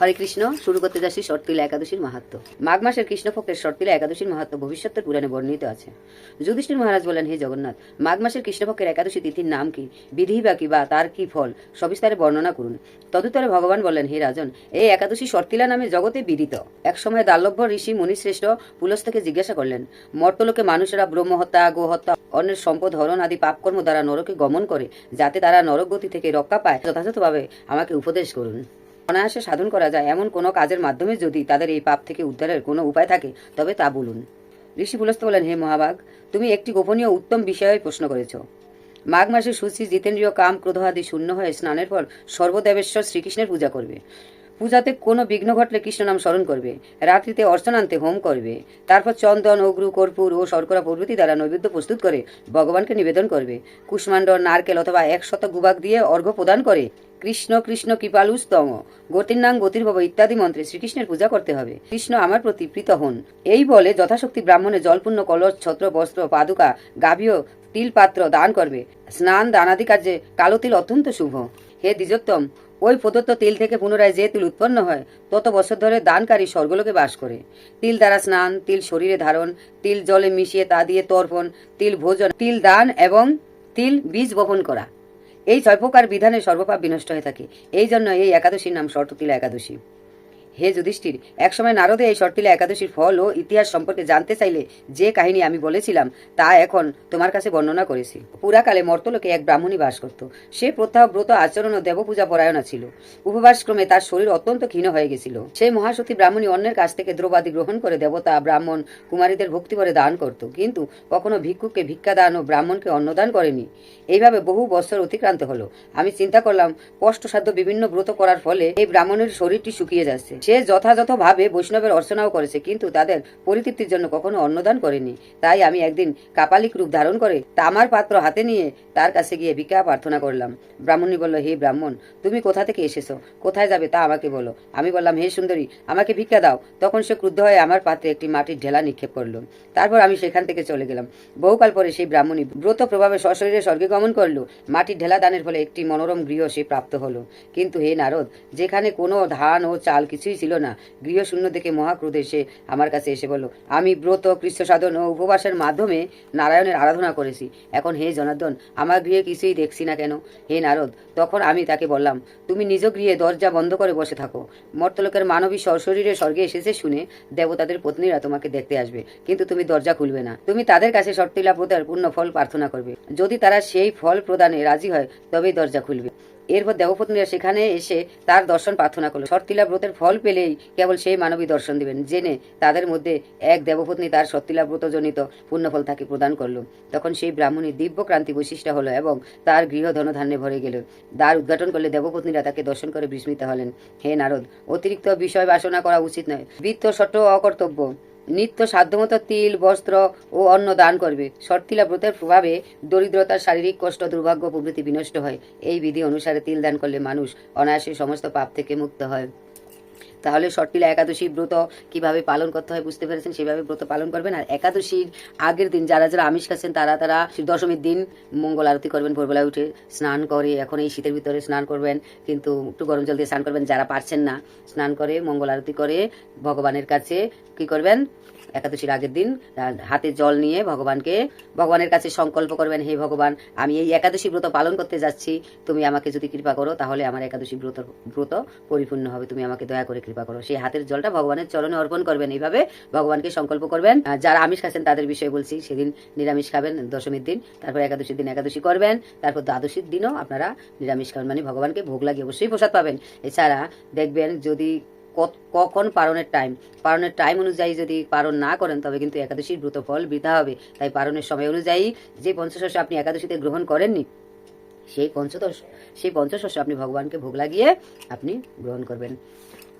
হরে কৃষ্ণ, শুরু করতে যাচ্ছি শর্তিলা একাদশীর মাহাত্ম। মাঘ মাসের কৃষ্ণপক্ষের শর্তিলা একাদশীর মাহাত্ম ভবিষ্যতের পুরাণে বর্ণিত আছে। যুধিষ্ঠির মহারাজ বলেন, হে জগন্নাথ, মাঘ মাসের কৃষ্ণপক্ষের একাদশী তিথির নাম কি? বিধি বা কি বা? তার কি ফল? সবিস্তারে বর্ণনা করুন। তদুত্তরে ভগবান বলেন, হে রাজন এই একাদশী শর্তিলা নামে জগতে বিদিত। একসময় দাল্লভ্য ঋষি মুনিশ্রেষ্ঠ পুলস্তকে জিজ্ঞাসা করলেন, মর্তলোকে মানুষেরা ব্রহ্মহত্যা, গোহত্যা, অন্যের সম্পদ, হরণ আদি পাপকর্ম দ্বারা নরকে গমন করে, যাতে তারা নরক গতি থেকে রক্ষা পায়, যথাযথভাবে আমাকে উপদেশ করুন। অনায়াসে সাধন করা যায়, এমন কোনো কাজের মাধ্যমে যদি তাদের এই পাপ থেকে উদ্ধারের কোনো উপায় থাকে, তবে তা বলুন। ঋষি পুলস্ত বলেন, হে মহাবাগ, তুমি একটি গোপনীয় উত্তম বিষয়ে প্রশ্ন করেছ। মাঘ মাসে সুচি জিতেন্দ্রীয় কাম ক্রোধ আদি শূন্য হয়ে স্নানের পর সর্বদেবেশ্বর শ্রীকৃষ্ণের পূজা করবে। পূজাতে কোনো বিঘ্ন ঘটলে কৃষ্ণ নাম স্মরণ করবে। রাত্রিতে অর্চনান্তে হোম করবে। তারপর চন্দন, অগ্রু, কর্পূর ও শর্করা প্রভৃতি দ্বারা নৈবেদ্য প্রস্তুত করে ভগবানকে নিবেদন করবে। কুষ্মাণ্ড নারকেল অথবা একশত গুবাক দিয়ে অর্ঘ্য প্রদান করে। কৃষ্ণ কৃষ্ণ কৃপালুস্তম গতির্নাং গতির্ভব ইত্যাদি মন্ত্রে শ্রীকৃষ্ণের পূজা করতে হবে। কৃষ্ণ আমার প্রতি প্রীত হন। এই বলে যথাশক্তি ব্রাহ্মণে জলপূর্ণ কলস, ছত্র, বস্ত্র, পাদুকা, গাভীয় তিল পাত্র দান করবে। স্নান, দানাদি কার্যে কালো তিল অত্যন্ত শুভ। হে দ্বিজোত্তম ওই প্রদত্ত তিল থেকে পুনরায় যে তিল উৎপন্ন হয়, তত বছর ধরে দানকারী স্বর্গলোকে বাস করে। তিল দ্বারা স্নান, তিল শরীরে ধারণ, তিল জলে মিশিয়ে তা দিয়ে তর্পণ, তিল ভোজন, তিল দান এবং তিল বীজ বপন করা। এই ছয় প্রকার বিধানে সর্বপাপ বিনষ্ট হয়ে থাকে। এই জন্য এই একাদশীর নাম শর্ততিলা একাদশী। হে যুধিষ্ঠির, একসময় নারদে এই শর্তিলা একাদশীর ফল ও ইতিহাস সম্পর্কে জানতে চাইলে যে কাহিনী আমি বলেছিলাম, তা এখন তোমার কাছে বর্ণনা করেছি। পুরাকালে মর্তলোকে এক ব্রাহ্মণী বাস করত। সে ব্রত আচরণ ও দেবপূজা পরায়ণা ছিল। উপবাসক্রমে তার শরীর অত্যন্ত ক্ষীণ হয়ে গেছিল। সেই মহাসতী ব্রাহ্মণী অন্যের কাছ থেকে দ্রৌপাদি গ্রহণ করে দেবতা, ব্রাহ্মণ, কুমারীদের ভক্তি করে দান করত। কিন্তু কখনো ভিক্ষুককে ভিক্ষা দান ও ব্রাহ্মণকে অন্নদান করেনি। এইভাবে বহু বছর অতিক্রান্ত হলো। আমি চিন্তা করলাম, কষ্টসাধ্য বিভিন্ন ব্রত করার ফলে এই ব্রাহ্মণের শরীরটি শুকিয়ে যাচ্ছে। সে যথাযথভাবে বৈষ্ণবের অর্চনাও করেছে, কিন্তু তাদের পরিতৃপ্তির জন্য কখনো অন্নদান করেনি। তাই আমি একদিন কাপালিক রূপ ধারণ করে তামার পাত্র হাতে নিয়ে তার কাছে গিয়ে ভিক্ষা প্রার্থনা করলাম। ব্রাহ্মণী বলল, হে ব্রাহ্মণ, তুমি কোথা থেকে এসেছ? কোথায় যাবে তা আমাকে বলো। আমি বললাম, হে সুন্দরী, আমাকে ভিক্ষা দাও। তখন সে ক্রুদ্ধ হয়ে আমার পাত্রে একটি মাটির ঢেলা নিক্ষেপ করল। তারপর আমি সেখান থেকে চলে গেলাম। বহুকাল পরে সেই ব্রাহ্মণী ব্রত প্রভাবে সশরীরে স্বর্গে গমন করল। মাটির ঢেলা দানের ফলে একটি মনোরম গৃহ সে প্রাপ্ত হলো। কিন্তু হে নারদ, যেখানে কোনো ধান ও চাল কিছুই ছিল না। গৃহ শূন্য দেখে মহাক্রোধে সে আমার কাছে এসে বলল, আমি ব্রত, কৃষ্ণ সাধন ও উপবাসের মাধ্যমে নারায়ণের আরাধনা করেছি। এখন হে জনার্দন, আমার গৃহে কিছুই দেখছি না কেন? হে নারদ, তখন আমি তাকে বললাম, তুমি নিজ গৃহে দরজা বন্ধ করে বসে থাকো। মর্তলোকের মানবী সশরীরে স্বর্গে এসেছে শুনে দেবতাদের পত্নীরা তোমাকে দেখতে আসবে। কিন্তু তুমি দরজা খুলবে না। তুমি তাদের কাছে শর্তিলা প্রদার পূর্ণ ফল প্রার্থনা করবে। যদি তারা সেই ফল প্রদানে রাজি হয়, তবেই দরজা খুলবে। এরপর দেবপত্নীরা সেখানে এসে তার দর্শন প্রার্থনা করল। শর্তিলা ব্রতের ফল পেলেই কেবল সেই মানবী দর্শন দিবেন। জেনে তাদের মধ্যে এক দেবপত্নী তার শর্তিলা ব্রত জনিত পুণ্যফল তাকে প্রদান করল। তখন সেই ব্রাহ্মণী দিব্য ক্রান্তি বৈশিষ্ট্য হলো এবং তার গৃহ ধনধান্যে ভরে গেল। দ্বার উদ্ঘাটন করলে দেবপত্নীরা তাকে দর্শন করে বিস্মিত হলেন। হে নারদ, অতিরিক্ত বিষয় বাসনা করা উচিত নয়। বৃত্ত সট্ট অকর্তব্য। নিত্য সাধ্যমতো তিল, বস্ত্র ও অন্ন দান করবে। শর্তিলা ব্রতের প্রভাবে দরিদ্রতা শারীরিক কষ্ট, দুর্ভাগ্য প্রভৃতি বিনষ্ট হয়। এই বিধি অনুসারে তিল দান করলে মানুষ অনায়াসে সমস্ত পাপ থেকে মুক্ত হয়। তাহলে শর্তিলা একাদশী ব্রত কীভাবে পালন করতে হয় বুঝতে পেরেছেন? সেভাবে ব্রত পালন করবেন। আর একাদশীর আগের দিন যারা যারা আমিষ খাচ্ছেন, তারা তারা দশমীর দিন মঙ্গল আরতি করবেন, ভোরবেলায় উঠে স্নান করে এখন এই শীতের ভিতরে স্নান করবেন, কিন্তু একটু গরম জল দিয়ে স্নান করবেন যারা পারছেন না, স্নান করে, মঙ্গল আরতি করে ভগবানের কাছে কি করবেন? একাদশীর আগের দিন হাতে জল নিয়ে ভগবানকে, ভগবানের কাছে সংকল্প করবেন, হে ভগবান, আমি এই একাদশী ব্রত পালন করতে যাচ্ছি। তুমি আমাকে যদি কৃপা করো, তাহলে আমার একাদশী ব্রত ব্রত পরিপূর্ণ হবে। তুমি আমাকে দয়া করে কৃপা করো। সেই হাতের জলটা ভগবানের চরণে অর্পণ করবেন। এইভাবে ভগবানকে সংকল্প করবেন। যারা আমিষ খাচ্ছেন, তাদের বিষয়ে বলছি। সেদিন নিরামিষ খাবেন দশমীর দিন, তারপর একাদশীর দিন একাদশী করবেন, তারপর দ্বাদশীর দিনও আপনারা নিরামিষ খাবেন। মানে ভগবানকে ভোগ লাগিয়ে অবশ্যই প্রসাদ পাবেন। এছাড়া দেখবেন যদি কখন পারণের টাইম পারণের টাইম অনুযায়ী যদি পারণ না করেন, তবে কিন্তু একাদশীর ব্রত ফল বৃথা হবে। তাই পারণের সময় অনুযায়ী যে পঞ্চশস্য আপনি একাদশীতে গ্রহণ করেননি, সেই পঞ্চদশ সেই পঞ্চশস্য আপনি ভগবানকে ভোগ লাগিয়ে আপনি গ্রহণ করবেন।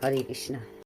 হরে কৃষ্ণ।